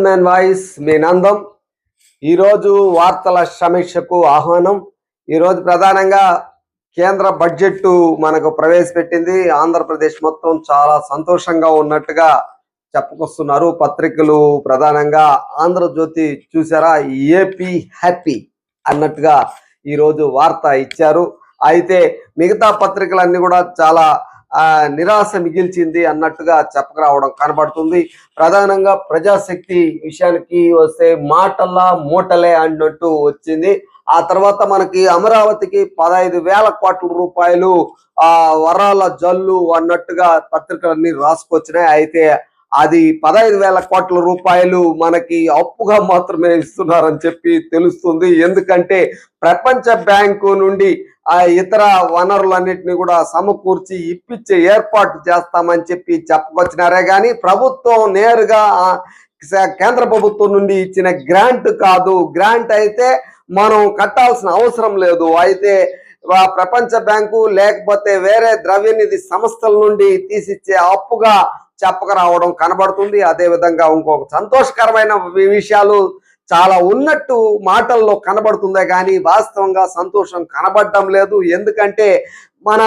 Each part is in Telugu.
కామన్ మ్యాన్ వాయిస్ మీ నందం. ఈరోజు వార్తల సమీక్షకు ఆహ్వానం. ఈరోజు ప్రధానంగా కేంద్ర బడ్జెట్ మనకు ప్రవేశపెట్టింది. ఆంధ్రప్రదేశ్ మొత్తం చాలా సంతోషంగా ఉన్నట్టుగా చెప్పుకొస్తున్నారు పత్రికలు. ప్రధానంగా ఆంధ్రజ్యోతి చూసారా? ఏపీ హ్యాపీ అన్నట్టుగా ఈరోజు వార్త ఇచ్చారు. అయితే మిగతా పత్రికలన్నీ కూడా చాలా నిరాశ మిగిల్చింది అన్నట్టుగా చెప్పకరావడం కనబడుతుంది. ప్రధానంగా ప్రజాశక్తి విషయానికి వస్తే మాటల్లా మూటలే అన్నట్టు వచ్చింది. ఆ తర్వాత మనకి అమరావతికి పదహైదు వేల కోట్ల రూపాయలు ఆ వరాల జల్లు అన్నట్టుగా పత్రికలన్నీ రాసుకొచ్చినాయి. అయితే అది పదహైదు వేల కోట్ల రూపాయలు మనకి అప్పుగా మాత్రమే ఇస్తున్నారని చెప్పి తెలుస్తుంది. ఎందుకంటే ప్రపంచ బ్యాంకు నుండి ఆ ఇతర వనరులన్నిటిని కూడా సమకూర్చి ఇప్పించే ఏర్పాటు చేస్తామని చెప్పి చెప్పుకొచ్చినారే కానీ ప్రభుత్వం నేరుగా కేంద్ర ప్రభుత్వం నుండి ఇచ్చిన గ్రాంట్ కాదు. గ్రాంట్ అయితే మనం కట్టాల్సిన అవసరం లేదు. అయితే ప్రపంచ బ్యాంకు లేకపోతే వేరే ద్రవ్యనిధి సంస్థల నుండి తీసిచ్చే అప్పుగా చెప్పకరావడం కనబడుతుంది. అదే విధంగా ఇంకొక సంతోషకరమైన విషయాలు చాలా ఉన్నట్టు మాటల్లో కనబడుతుందే కానీ వాస్తవంగా సంతోషం కనబడడం లేదు. ఎందుకంటే మన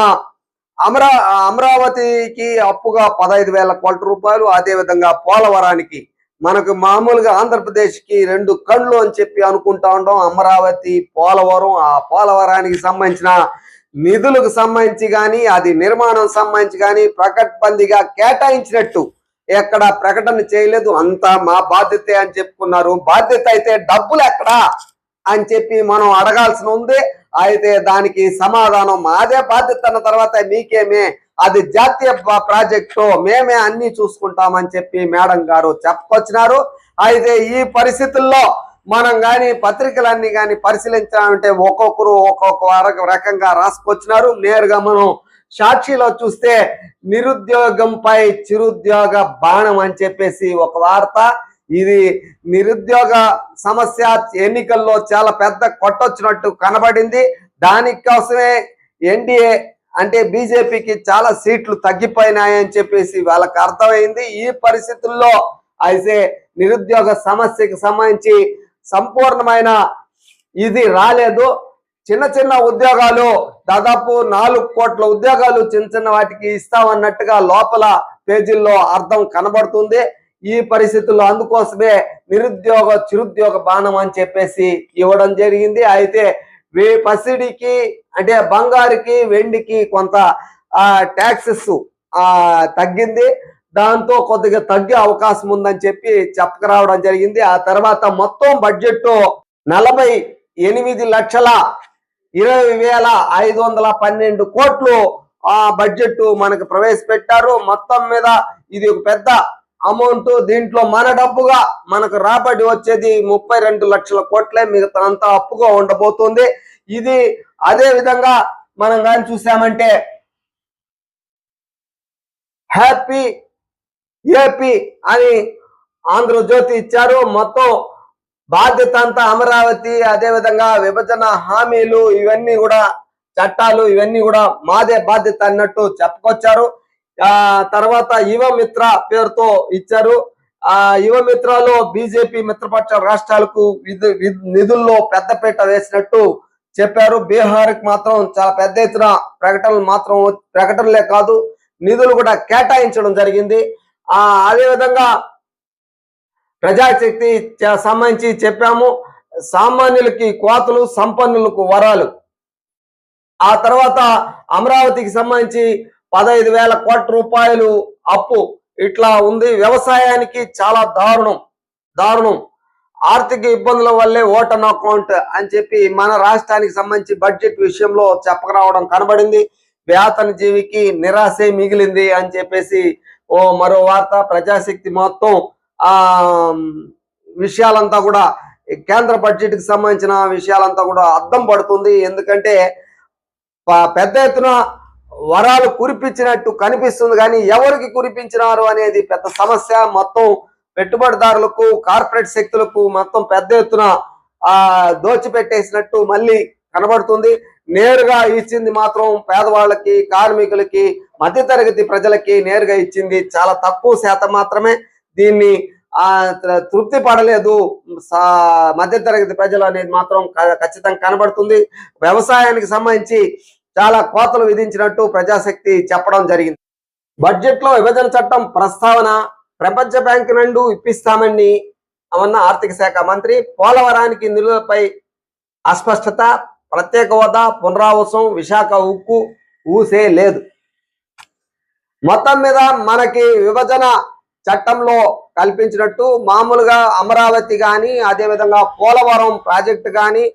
అమరా అమరావతికి అప్పుగా పదహైదు వేల కోట్ల రూపాయలు అదే విధంగా పోలవరానికి. మనకు మామూలుగా ఆంధ్రప్రదేశ్కి రెండు కళ్ళు అని చెప్పి అనుకుంటా ఉండడం అమరావతి పోలవరం ఆ పోలవరానికి సంబంధించిన నిధులకు సంబంధించి కానీ అది నిర్మాణం సంబంధించి కానీ ప్రకట్బందిగా కేటాయించినట్టు ఎక్కడ ప్రకటన చేయలేదు అంతా మా బాధ్యతే అని చెప్పుకున్నారు. బాధ్యత అయితే డబ్బులు ఎక్కడా? అని చెప్పి మనం అడగాల్సి ఉంది. అయితే దానికి సమాధానం మాదే బాధ్యత అన్న తర్వాత మీకేమే? అది జాతీయ ప్రాజెక్టు మేమే అన్ని చూసుకుంటామని చెప్పి మేడం గారు చెప్పుకొచ్చినారు. అయితే ఈ పరిస్థితుల్లో మనం కానీ పత్రికలన్నీ కానీ పరిశీలించాలంటే ఒక్కొక్కరు ఒక్కొక్క రకంగా రాసుకొచ్చినారు. నేరుగా మనం సాక్షిలో చూస్తే నిరుద్యోగంపై చిరుద్యోగ బాణం అని చెప్పేసి ఒక వార్త. ఇది నిరుద్యోగ సమస్య ఎన్నికల్లో చాలా పెద్ద కొట్టొచ్చినట్టు కనబడింది. దానికోసమే ఎన్డీఏ అంటే బీజేపీకి చాలా సీట్లు తగ్గిపోయినాయని చెప్పేసి వాళ్ళకి అర్థమైంది. ఈ పరిస్థితుల్లో అయితే నిరుద్యోగ సమస్యకి సంబంధించి సంపూర్ణమైన ఇది రాలేదు. చిన్న చిన్న ఉద్యోగాలు దాదాపు నాలుగు కోట్ల ఉద్యోగాలు చిన్న చిన్న వాటికి ఇస్తామన్నట్టుగా లోపల పేజీల్లో అర్థం కనబడుతుంది. ఈ పరిస్థితుల్లో అందుకోసమే నిరుద్యోగ చిరుద్యోగ బాణం అని చెప్పేసి ఇవ్వడం జరిగింది. అయితే వే పసిడికి అంటే బంగారుకి వెండికి కొంత ట్యాక్సెస్ తగ్గింది. దాంతో కొద్దిగా తగ్గే అవకాశం ఉందని చెప్పి చెప్పకరావడం జరిగింది. ఆ తర్వాత మొత్తం బడ్జెట్ నలభై ఎనిమిది లక్షల ఇరవై వేల ఐదు వందల పన్నెండు కోట్లు ఆ బడ్జెట్ మనకు ప్రవేశపెట్టారు. మొత్తం మీద ఇది ఒక పెద్ద అమౌంట్. దీంట్లో మన డబ్బుగా మనకు రాబడి వచ్చేది ముప్పై రెండు లక్షల కోట్లే. మిగతా అంతా అప్పుగా ఉండబోతుంది. ఇది అదే విధంగా మనం కానీ చూసామంటే హ్యాపీ ఏపీ అని ఆంధ్రజ్యోతి ఇచ్చారు. మొత్తం బాధ్యత అంతా అమరావతి అదే విధంగా విభజన హామీలు ఇవన్నీ కూడా చట్టాలు ఇవన్నీ కూడా మాదే బాధ్యత అన్నట్టు చెప్పుకొచ్చారు. ఆ తర్వాత యువ మిత్ర పేరుతో ఇచ్చారు. ఆ యువ మిత్రలో బీజేపీ మిత్రపక్ష రాష్ట్రాలకు నిధుల్లో పెద్దపీట వేసినట్టు చెప్పారు. బీహార్ మాత్రం చాలా పెద్ద ఎత్తున ప్రకటనలు మాత్రం ప్రకటనలే కాదు నిధులు కూడా కేటాయించడం జరిగింది. ఆ అదే విధంగా ప్రజాశక్తి సంబంధించి చెప్పాము. సామాన్యులకి కోతలు సంపన్నులకు వరాలు. ఆ తర్వాత అమరావతికి సంబంధించి పదహైదు వేల కోట్ల రూపాయలు అప్పు. ఇట్లా ఉంది. వ్యవసాయానికి చాలా దారుణం. దారుణం. ఆర్థిక ఇబ్బందుల వల్లే ఓటన్ అకౌంట్ అని చెప్పి మన రాష్ట్రానికి సంబంధించి బడ్జెట్ విషయంలో చెప్పకరావడం కనబడింది. వేతన జీవికి నిరాశే మిగిలింది అని చెప్పేసి ఓ మరో వార్త. ప్రజాశక్తి మొత్తం విషయాలంతా కూడా కేంద్ర బడ్జెట్కి సంబంధించిన విషయాలంతా కూడా అద్దం పడుతుంది. ఎందుకంటే పెద్ద ఎత్తున వరాలు కురిపించినట్టు కనిపిస్తుంది. కానీ ఎవరికి కురిపించినారు అనేది పెద్ద సమస్య. మొత్తం పెట్టుబడిదారులకు కార్పొరేట్ శక్తులకు మొత్తం పెద్ద ఎత్తున దోచిపెట్టేసినట్టు మళ్ళీ కనబడుతుంది. నేరుగా ఇచ్చింది మాత్రం పేదవాళ్ళకి కార్మికులకి మధ్యతరగతి ప్రజలకి నేరుగా ఇచ్చింది చాలా తక్కువ శాతం మాత్రమే. దీన్ని తృప్తి పడలేదు. సా- మధ్యతరగతి ప్రజలు అనేది మాత్రం ఖచ్చితంగా కనబడుతుంది. వ్యవసాయానికి సంబంధించి చాలా కోతలు విధించినట్టు ప్రజాశక్తి చెప్పడం జరిగింది. బడ్జెట్లో విభజన చట్టం ప్రస్తావన ప్రపంచ బ్యాంకు నుండి ఇప్పిస్తామని అన్న ఆర్థిక శాఖ మంత్రి పోలవరానికి నిధులపై అస్పష్టత ప్రత్యేక హోదా పునరావాసం విశాఖ ఉక్కు ఊసే లేదు మొత్తం మీద మనకి విభజన చట్టంలో కల్పించినట్టు మామూలుగా అమరావతి కానీ అదేవిధంగా పోలవరం ప్రాజెక్టు కానీ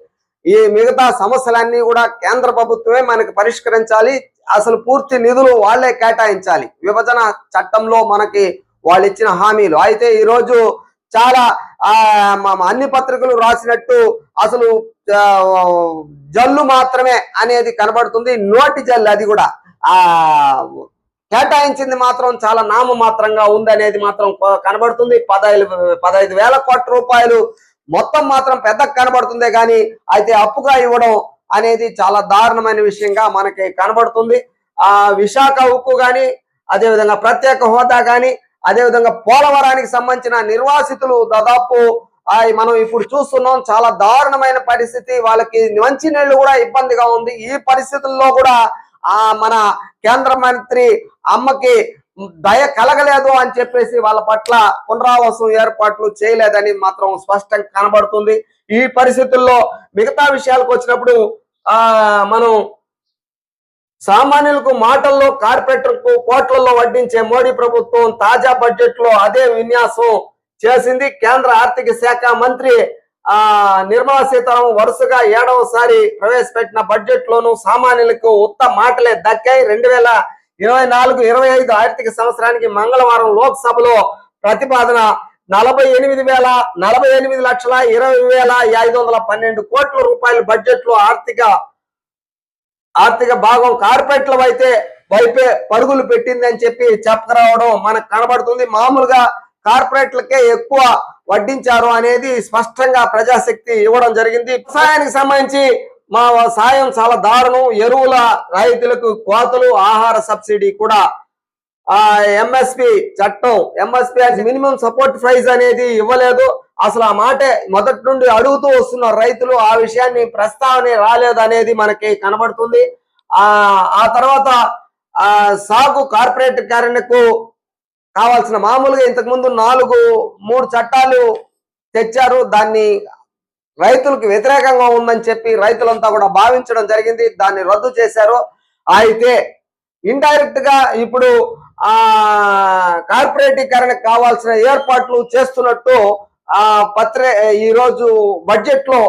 ఈ మిగతా సమస్యలన్నీ కూడా కేంద్ర ప్రభుత్వమే మనకి పరిష్కరించాలి. అసలు పూర్తి నిధులు వాళ్ళే కేటాయించాలి. విభజన చట్టంలో మనకి వాళ్ళు ఇచ్చిన హామీలు. అయితే ఈరోజు చాలా అన్ని పత్రికలు రాసినట్టు అసలు జల్లు మాత్రమే అనేది కనబడుతుంది. నోటి జల్లు అది కూడా. ఆ కేటాయించింది మాత్రం చాలా నామమాత్రంగా ఉంది అనేది మాత్రం కనబడుతుంది. పదహైదు పదహైదు వేల కోట్ల రూపాయలు మొత్తం మాత్రం పెద్ద కనబడుతుందే కానీ అయితే అప్పుగా ఇవ్వడం అనేది చాలా దారుణమైన విషయంగా మనకి కనబడుతుంది. ఆ విశాఖ ఉక్కు కానీ అదేవిధంగా ప్రత్యేక హోదా కానీ అదేవిధంగా పోలవరానికి సంబంధించిన నిర్వాసితులు దాదాపు మనం ఇప్పుడు చూస్తున్నాం చాలా దారుణమైన పరిస్థితి. వాళ్ళకి మంచి నీళ్ళు కూడా ఇబ్బందిగా ఉంది. ఈ పరిస్థితుల్లో కూడా ఆ మన కేంద్ర మంత్రి అమ్మకి దయ కలగలేదు అని చెప్పేసి వాళ్ళ పట్ల పునరావాసం ఏర్పాట్లు చేయలేదని మాత్రం స్పష్టంగా కనబడుతుంది. ఈ పరిస్థితుల్లో మిగతా విషయాలకు వచ్చినప్పుడు ఆ మనం సామాన్యులకు మాటల్లో కార్పొరేటర్కు కోట్లలో వడ్డించే మోడీ ప్రభుత్వం తాజా బడ్జెట్లో అదే విన్యాసం చేసింది. కేంద్ర ఆర్థిక శాఖ మంత్రి ఆ నిర్మలా సీతారామన్ వరుసగా ఏడవసారి ప్రవేశపెట్టిన బడ్జెట్ లోను సామాన్యులకు ఉత్త మాటలే దక్కాయి. రెండు వేల ఇరవై నాలుగు ఇరవై ఐదు ఆర్థిక సంవత్సరానికి మంగళవారం లోక్సభలో ప్రతిపాదన నలభై ఎనిమిది వేల నలభై ఎనిమిది లక్షల ఇరవై వేల ఐదు వందల పన్నెండు కోట్ల రూపాయల బడ్జెట్లో ఆర్థిక ఆర్థిక భాగం కార్పొరేట్ల వైతే వైపే పరుగులు పెట్టింది అని చెప్పి చెప్పరావడం మనకు కనబడుతుంది. మామూలుగా కార్పొరేట్లకే ఎక్కువ వడ్డించారు అనేది స్పష్టంగా ప్రజాశక్తి ఇవ్వడం జరిగింది. వ్యవసాయానికి సంబంధించి మా సాయం చాలా దారుణం. ఎరువుల రైతులకు కోతలు ఆహార సబ్సిడీ కూడా. ఆ ఎంఎస్పి చట్టం. ఎంఎస్పి అంటే మినిమం సపోర్ట్ ప్రైజ్ అనేది ఇవ్వలేదు. అసలు ఆ మాటే మొదటి నుండి అడుగుతూ వస్తున్నారు రైతులు ఆ విషయాన్ని ప్రస్తావన రాలేదు అనేది మనకి కనబడుతుంది. ఆ ఆ తర్వాత ఆ సాగు కార్పొరేట్ కారణకు కావాల్సిన మామూలుగా ఇంతకు ముందు నాలుగు మూడు చట్టాలు తెచ్చారు. దాన్ని రైతులకు వ్యతిరేకంగా ఉందని చెప్పి రైతులంతా కూడా భావించడం జరిగింది. దాన్ని రద్దు చేశారు. అయితే ఇండైరెక్ట్గా ఇప్పుడు ఆ కార్పొరేటీకరణకు కావాల్సిన ఏర్పాట్లు చేస్తున్నట్టు ఆ పత్రే ఈరోజు బడ్జెట్లో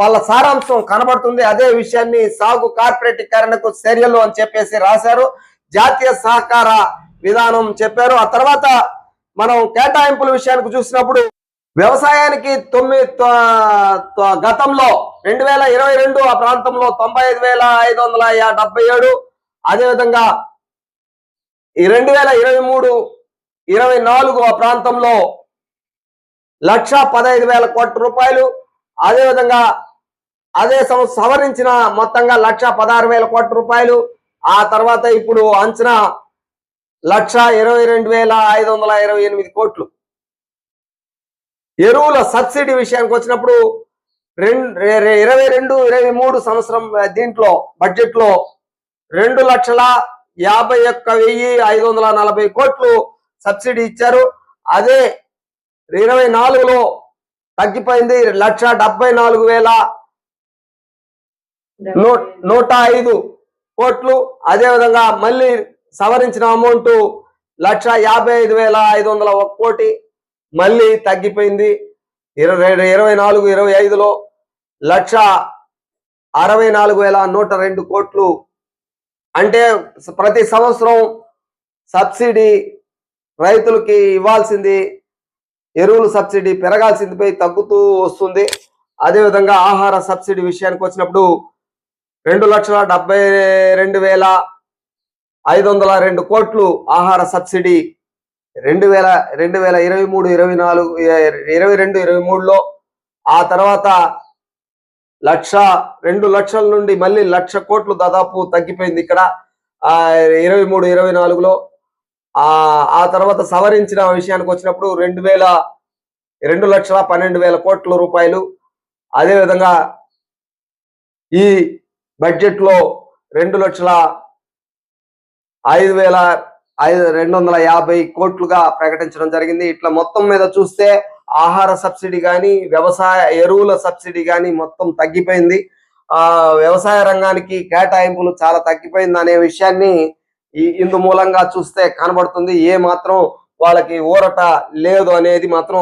వాళ్ళ సారాంశం కనబడుతుంది. అదే విషయాన్ని సాగు కార్పొరేటీకరణకు చర్యలు అని చెప్పేసి రాశారు. జాతీయ సహకార విధానం చెప్పారు. ఆ తర్వాత మనం కేటాయింపుల విషయానికి చూసినప్పుడు వ్యవసాయానికి తొమ్మిది గతంలో రెండు వేల ఇరవై రెండు ఆ ప్రాంతంలో తొంభై ఐదు వేల ఐదు వందల డెబ్బై ఏడు. అదేవిధంగా ఈ రెండు వేల ఇరవై మూడు ఇరవై నాలుగు ఆ ప్రాంతంలో లక్ష పదహైదు వేల కోట్ల రూపాయలు. అదేవిధంగా అదే సంవత్సరం సవరించిన మొత్తంగా లక్ష పదహారు వేల కోట్ల రూపాయలు. ఆ తర్వాత ఇప్పుడు అంచనా లక్ష ఇరవై రెండు వేల ఐదు వందల ఇరవై ఎనిమిది కోట్లు. ఎరువుల సబ్సిడీ విషయానికి వచ్చినప్పుడు రెండు ఇరవై రెండు ఇరవై మూడు సంవత్సరం దీంట్లో బడ్జెట్లో రెండు లక్షల యాభై ఒక్క వెయ్యి ఐదు వందల నలభై కోట్లు సబ్సిడీ ఇచ్చారు. అదే ఇరవై నాలుగులో తగ్గిపోయింది. లక్ష డెబ్బై నాలుగు వేల నూ- నూట ఐదు కోట్లు. అదే విధంగా మళ్ళీ సవరించిన అమౌంట్ లక్ష యాభై ఐదు వేల ఐదు వందల ఒక కోటి. మళ్ళీ తగ్గిపోయింది. ఇరవై ఇరవై నాలుగు ఇరవై ఐదులో లక్ష అరవై నాలుగు వేల నూట రెండు కోట్లు. అంటే ప్రతి సంవత్సరం సబ్సిడీ రైతులకి ఇవ్వాల్సింది ఎరువులు సబ్సిడీ పెరగాల్సింది పోయి తగ్గుతూ వస్తుంది. అదేవిధంగా ఆహార సబ్సిడీ విషయానికి వచ్చినప్పుడు రెండు లక్షల డెబ్బై రెండు వేల ఐదు వందల రెండు కోట్లు ఆహార సబ్సిడీ రెండు వేల రెండు వేల ఇరవై మూడు ఇరవై నాలుగు ఇరవై రెండు ఇరవై మూడులో ఆ తర్వాత లక్ష రెండు లక్షల నుండి మళ్ళీ లక్ష కోట్లు దాదాపు తగ్గిపోయింది ఇక్కడ. ఇరవై మూడు ఇరవై నాలుగులో ఆ తర్వాత సవరించిన విషయానికి వచ్చినప్పుడు రెండు వేల రెండు లక్షల పన్నెండు వేల కోట్ల రూపాయలు. అదేవిధంగా ఈ బడ్జెట్లో రెండు లక్షల ఐదు వేల ఐదు రెండు వందల యాభై కోట్లుగా ప్రకటించడం జరిగింది. ఇట్లా మొత్తం మీద చూస్తే ఆహార సబ్సిడీ కానీ వ్యవసాయ ఎరువుల సబ్సిడీ కానీ మొత్తం తగ్గిపోయింది. ఆ వ్యవసాయ రంగానికి కేటాయింపులు చాలా తగ్గిపోయింది అనే విషయాన్ని ఇందు మూలంగా చూస్తే కనబడుతుంది. ఏ మాత్రం వాళ్ళకి ఊరట లేదు అనేది మాత్రం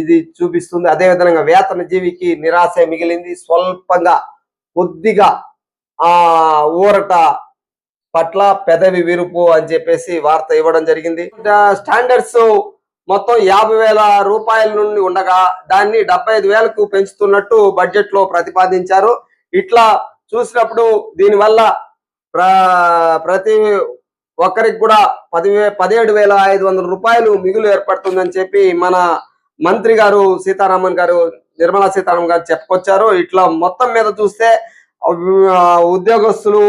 ఇది చూపిస్తుంది. అదే విధంగా వేతన జీవికి నిరాశ మిగిలింది. స్వల్పంగా కొద్దిగా ఆ ఊరట పట్ల పెదవి విరుపు అని చెప్పేసి వార్త ఇవ్వడం జరిగింది. స్టాండర్డ్స్ మొత్తం యాభై వేల రూపాయల నుండి ఉండగా దాన్ని డెబ్బై ఐదు వేలకు పెంచుతున్నట్టు బడ్జెట్లో ప్రతిపాదించారు. ఇట్లా చూసినప్పుడు దీనివల్ల ప్రతి ఒక్కరికి కూడా పది పదిహేడు వేల ఐదు వందల రూపాయలు మిగులు ఏర్పడుతుందని చెప్పి మన మంత్రి గారు సీతారామన్ గారు నిర్మలా సీతారామన్ గారు చెప్పుకొచ్చారు. ఇట్లా మొత్తం మీద చూస్తే ఉద్యోగస్తులు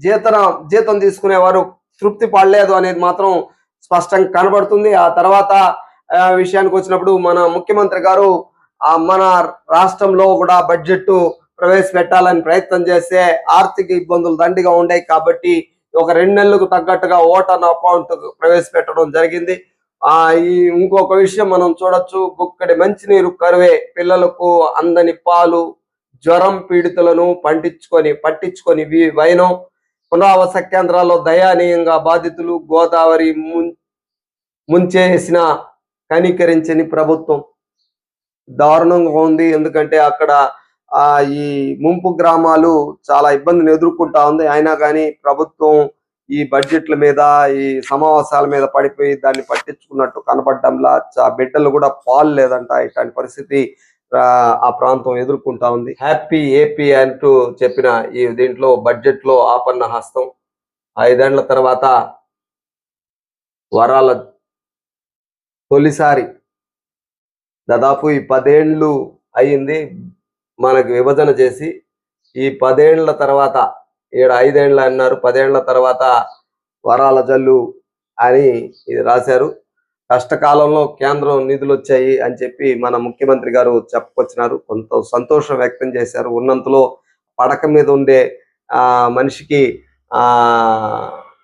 జీతన జీతం తీసుకునేవారు తృప్తి పడలేదు అనేది మాత్రం స్పష్టంగా కనబడుతుంది. ఆ తర్వాత ఆ, విషయానికి వచ్చినప్పుడు మన ముఖ్యమంత్రి గారు ఆ, మన రాష్ట్రంలో కూడా బడ్జెట్ ప్రవేశపెట్టాలని ప్రయత్నం చేస్తే ఆర్థిక ఇబ్బందులు దండిగా ఉన్నాయి కాబట్టి ఒక రెండు నెలలకు తగ్గట్టుగా ఓటర్ అకౌంట్ ప్రవేశపెట్టడం జరిగింది. ఆ ఈ ఇంకొక విషయం మనం చూడొచ్చు. గుక్కడి మంచినీరు కరువే పిల్లలకు అందని పాలు జ్వరం పీడితులను పండించుకొని పట్టించుకొని వి- వైనం పునరావాస కేంద్రాల్లో దయానీయంగా బాధితులు గోదావరి ముం- ముంచేసిన కనికరించని ప్రభుత్వం. దారుణంగా ఉంది. ఎందుకంటే అక్కడ ఆ ఈ ముంపు గ్రామాలు చాలా ఇబ్బందిని ఎదుర్కొంటా ఉంది. అయినా కానీ ప్రభుత్వం ఈ బడ్జెట్ల మీద ఈ సమావేశాల మీద పడిపోయి దాన్ని పట్టించుకున్నట్టు కనపడ్డంలా బిడ్డలు కూడా పాలు లేదంట. ఇట్లాంటి పరిస్థితి ఆ, ప్రాంతం ఎదుర్కొంటా ఉంది. హ్యాపీ ఏపీ అంటూ చెప్పిన ఈ దీంట్లో బడ్జెట్లో ఆపన్న హస్తం ఐదేళ్ళ తర్వాత వరాల తొలిసారి దాదాపు ఈ పదేండ్లు అయ్యింది. మనకు విభజన చేసి ఈ పదేండ్ల తర్వాత ఈడ ఐదేండ్లు అన్నారు. పదేండ్ల తర్వాత వరాల జల్లు అని ఇది రాశారు. కష్టకాలంలో కేంద్రం నిధులు వచ్చాయి అని చెప్పి మన ముఖ్యమంత్రి గారు చెప్పుకొచ్చినారు. కొంత సంతోషం వ్యక్తం చేశారు. ఉన్నంతలో పడక మీద ఉండే ఆ మనిషికి ఆ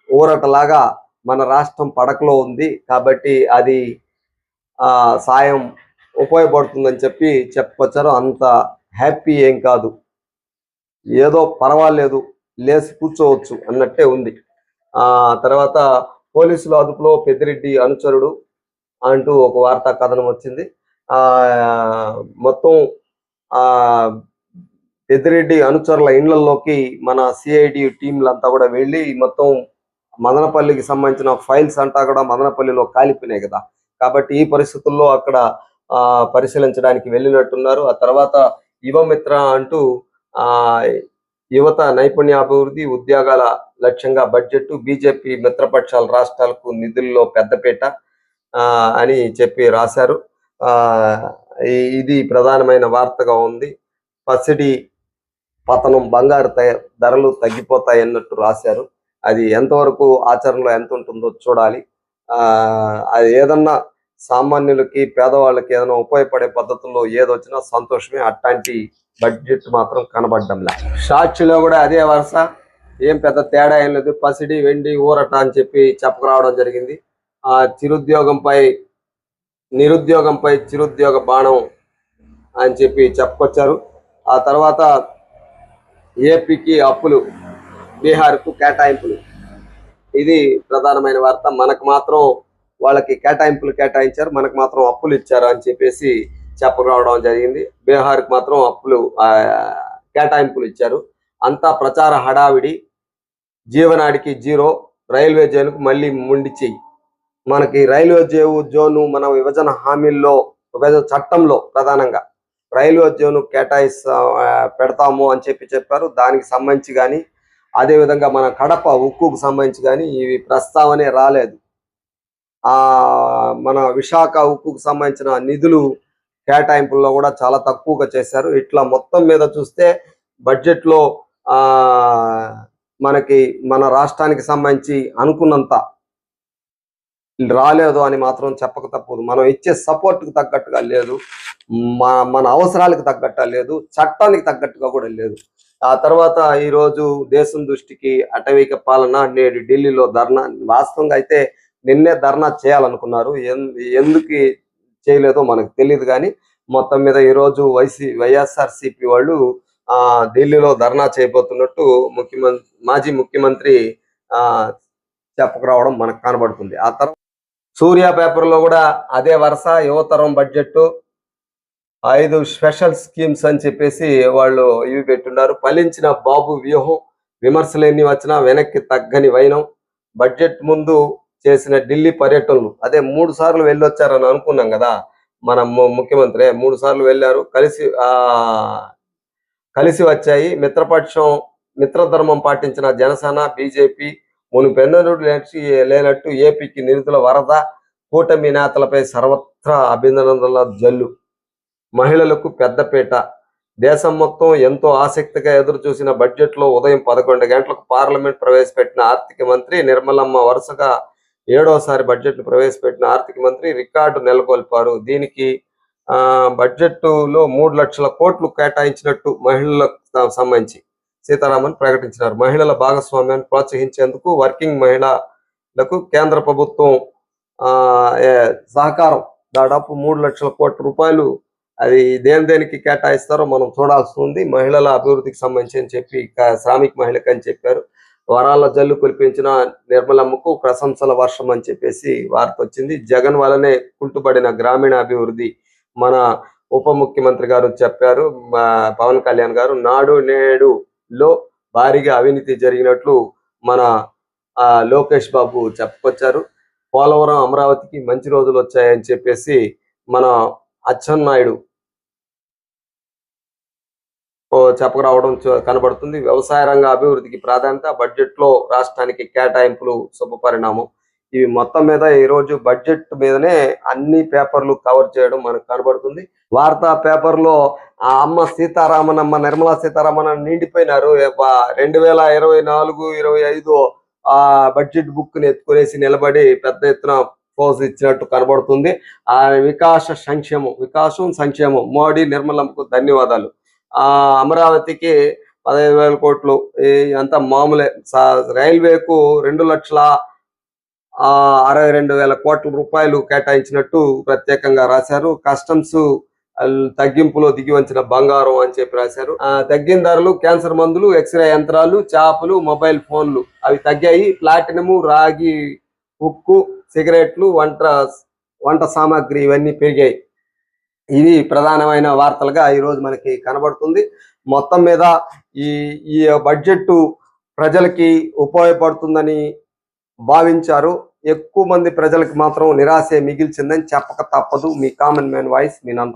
ఊరటలాగా మన రాష్ట్రం పడకలో ఉంది. కాబట్టి అది ఆ సాయం ఉపయోగపడుతుందని చెప్పి చెప్పుకొచ్చారు. అంత హ్యాపీ ఏం కాదు. ఏదో పర్వాలేదు లేచి కూర్చోవచ్చు అన్నట్టే ఉంది. ఆ తర్వాత పోలీసుల అదుపులో పెద్దిరెడ్డి అనుచరుడు అంటూ ఒక వార్తా కథనం వచ్చింది. ఆ మొత్తం ఆ పెద్దిరెడ్డి అనుచరుల ఇండ్లలోకి మన సిఐడి టీంలంతా కూడా వెళ్ళి మొత్తం మదనపల్లికి సంబంధించిన ఫైల్స్ అంతా కూడా మదనపల్లిలో కాలిపోయినాయి కదా. కాబట్టి ఈ పరిస్థితుల్లో అక్కడ ఆ పరిశీలించడానికి వెళ్ళినట్టున్నారు. ఆ తర్వాత యువమిత్ర అంటూ ఆ యువత నైపుణ్యాభివృద్ధి ఉద్యోగాల లక్ష్యంగా బడ్జెట్ బీజేపీ మిత్రపక్షాల రాష్ట్రాలకు నిధుల్లో పెద్దపేట. అని చెప్పి రాశారు. ఆ ఈ- ఇది ప్రధానమైన వార్తగా ఉంది. పసిడి పతనం బంగారు త- ధరలు తగ్గిపోతాయి అన్నట్టు రాశారు. అది ఎంతవరకు ఆచరణలో ఎంత ఉంటుందో చూడాలి. ఆ అది ఏదన్నా సామాన్యులకి పేదవాళ్ళకి ఏదైనా ఉపయోగపడే పద్ధతుల్లో ఏదొచ్చినా సంతోషమే. అట్లాంటి బడ్జెట్ మాత్రం కనబడ్డంలా. సాక్షిలో కూడా అదే వరుస. ఏం పెద్ద తేడా ఏం లేదు. పసిడి వెండి ఊరట అని చెప్పి చెప్పకరావడం జరిగింది. ఆ చిరుద్యోగంపై నిరుద్యోగంపై చిరుద్యోగ బాణం అని చెప్పి చెప్పుకొచ్చారు ఆ తర్వాత ఏపీకి అప్పులు బీహార్కు కేటాయింపులు. ఇది ప్రధానమైన వార్త. మనకు మాత్రం వాళ్ళకి కేటాయింపులు కేటాయించారు మనకు మాత్రం అప్పులు ఇచ్చారు అని చెప్పేసి చెప్పరావడం జరిగింది. బీహార్కి మాత్రం అప్పులు కేటాయింపులు ఇచ్చారు. అంతా ప్రచార హడావిడి. జీవనాడికి జీరో రైల్వే జైలుకు మళ్ళీ ముండి చెయ్యి. మనకి రైల్వే జోను మన విభజన హామీల్లో విభజన చట్టంలో ప్రధానంగా రైల్వే జోను కేటాయిస్తా పెడతాము అని చెప్పి చెప్పారు. దానికి సంబంధించి కానీ అదేవిధంగా మన కడప ఉక్కుకు సంబంధించి కానీ ఇవి ప్రస్తావనే రాలేదు. ఆ మన విశాఖ ఉక్కుకు సంబంధించిన నిధులు కేటాయింపుల్లో కూడా చాలా తక్కువగా చేశారు. ఇట్లా మొత్తం మీద చూస్తే బడ్జెట్లో ఆ మనకి మన రాష్ట్రానికి సంబంధించి అనుకున్నంత రాలేదు అని మాత్రం చెప్పక తప్పదు. మనం ఇచ్చే సపోర్ట్కి తగ్గట్టుగా లేదు. మా మన అవసరాలకు తగ్గట్టుగా లేదు. చట్టానికి తగ్గట్టుగా కూడా లేదు. ఆ తర్వాత ఈ రోజు దేశం దృష్టికి అటవిక పాలన నేడు ఢిల్లీలో ధర్నా వాస్తవంగా అయితే నిన్నే ధర్నా చేయాలనుకున్నారు. ఎందుకు చేయలేదో మనకు తెలియదు కానీ మొత్తం మీద ఈ రోజు వైసీ వైఎస్ఆర్సిపి వాళ్ళు ఆ ఢిల్లీలో ధర్నా చేయబోతున్నట్టు ముఖ్యమంత్రి మాజీ ముఖ్యమంత్రి ఆ చెప్పకరావడం మనకు కనబడుతుంది. ఆ తర్వాత సూర్య పేపర్లో కూడా అదే వరుస యువతరం బడ్జెట్ ఐదు స్పెషల్ స్కీమ్స్ అని చెప్పేసి వాళ్ళు ఇవి పెట్టున్నారు. ఫలించిన బాబు వ్యూహం విమర్శలు ఎన్ని వచ్చినా వెనక్కి తగ్గని వైనం బడ్జెట్ ముందు చేసిన ఢిల్లీ పర్యటనలు. అదే మూడు సార్లు వెళ్ళొచ్చారని అనుకున్నాం కదా మన ముఖ్యమంత్రి. మూడు సార్లు వెళ్ళారు. కలిసి ఆ కలిసి వచ్చాయి. మిత్రపక్షం మిత్రధర్మం పాటించిన జనసేన బీజేపీ మునుపెన్నడూ లేచి లేనట్టు ఏపీకి నిరుతుల వరద కూటమి నేతలపై సర్వత్రా అభినందనల జల్లు. మహిళలకు పెద్దపీట దేశం మొత్తం ఎంతో ఆసక్తిగా ఎదురు చూసిన బడ్జెట్లో ఉదయం పదకొండు గంటలకు పార్లమెంట్ ప్రవేశపెట్టిన ఆర్థిక మంత్రి నిర్మలమ్మ వరుసగా ఏడోసారి బడ్జెట్ను ప్రవేశపెట్టిన ఆర్థిక మంత్రి రికార్డు నెలకొల్పారు. దీనికి ఆ బడ్జెట్లో మూడు లక్షల కోట్లు కేటాయించినట్టు మహిళలకు సంబంధించి సీతారామన్ ప్రకటించినారు. మహిళల భాగస్వామ్యాన్ని ప్రోత్సహించేందుకు వర్కింగ్ మహిళలకు కేంద్ర ప్రభుత్వం ఆ సహకారం. దాదాపు మూడు లక్షల కోట్ల రూపాయలు అది దేని దేనికి కేటాయిస్తారో మనం చూడాల్సి ఉంది. మహిళల అభివృద్ధికి సంబంధించి అని చెప్పి శ్రామిక మహిళకు అని చెప్పారు. వరాల జల్లు కురిపించిన నిర్మలమ్మకు ప్రశంసల వర్షం అని చెప్పేసి వార్త వచ్చింది. జగన్ వల్లనే కుంటుపడిన గ్రామీణ అభివృద్ధి మన ఉప ముఖ్యమంత్రి గారు చెప్పారు. పవన్ కళ్యాణ్ గారు నాడు నేడు లో భారీగా అవినీతి జరిగినట్లు మన ఆ, లోకేష్ బాబు చెప్పుకొచ్చారు. పోలవరం అమరావతికి మంచి రోజులు వచ్చాయని చెప్పేసి మన అచ్చెన్నాయుడు చెప్పకరావడం కనబడుతుంది. వ్యవసాయ రంగ అభివృద్ధికి ప్రాధాన్యత బడ్జెట్లో రాష్ట్రానికి కేటాయింపులు శుభ పరిణామం ఇవి మొత్తం మీద ఈ రోజు బడ్జెట్ మీదనే అన్ని పేపర్లు కవర్ చేయడం మనకు కనబడుతుంది. వార్తా పేపర్లో ఆ అమ్మ సీతారామన్ అమ్మ నిర్మలా సీతారామన్ అని నిండిపోయినారు రెండు వేల ఇరవై నాలుగు ఇరవై ఐదు ఆ బడ్జెట్ బుక్ని ఎత్తుకునేసి నిలబడి పెద్ద ఎత్తున పోజ్ ఇచ్చినట్టు కనబడుతుంది. ఆ వికాస సంక్షేమం వికాసం సంక్షేమం. మోడీ నిర్మలమ్మకు ధన్యవాదాలు. ఆ అమరావతికి పదహైదు వేల కోట్లు అంతా మామూలే. రైల్వేకు రెండు లక్షల అరవై రెండు వేల కోట్ల రూపాయలు కేటాయించినట్టు ప్రత్యేకంగా రాశారు. కస్టమ్స్ తగ్గింపులో దిగి వచ్చిన బంగారం అని చెప్పి రాశారు. ఆ తగ్గిన ధరలు క్యాన్సర్ మందులు ఎక్స్రే యంత్రాలు చేపలు మొబైల్ ఫోన్లు అవి తగ్గాయి. ప్లాటినము రాగి ఉక్కు సిగరెట్లు వంట వంట సామాగ్రి ఇవన్నీ పెరిగాయి. ఇవి ప్రధానమైన వార్తలుగా ఈ రోజు మనకి కనబడుతుంది. మొత్తం మీద ఈ ఈ బడ్జెట్ ప్రజలకి ఉపయోగపడుతుందని భావించారు. ఎక్కువ మంది ప్రజలకు మాత్రం నిరాశే మిగిల్చిందని చెప్పక తప్పదు. మీ కామన్ మ్యాన్ వాయిస్ మీ నన్ను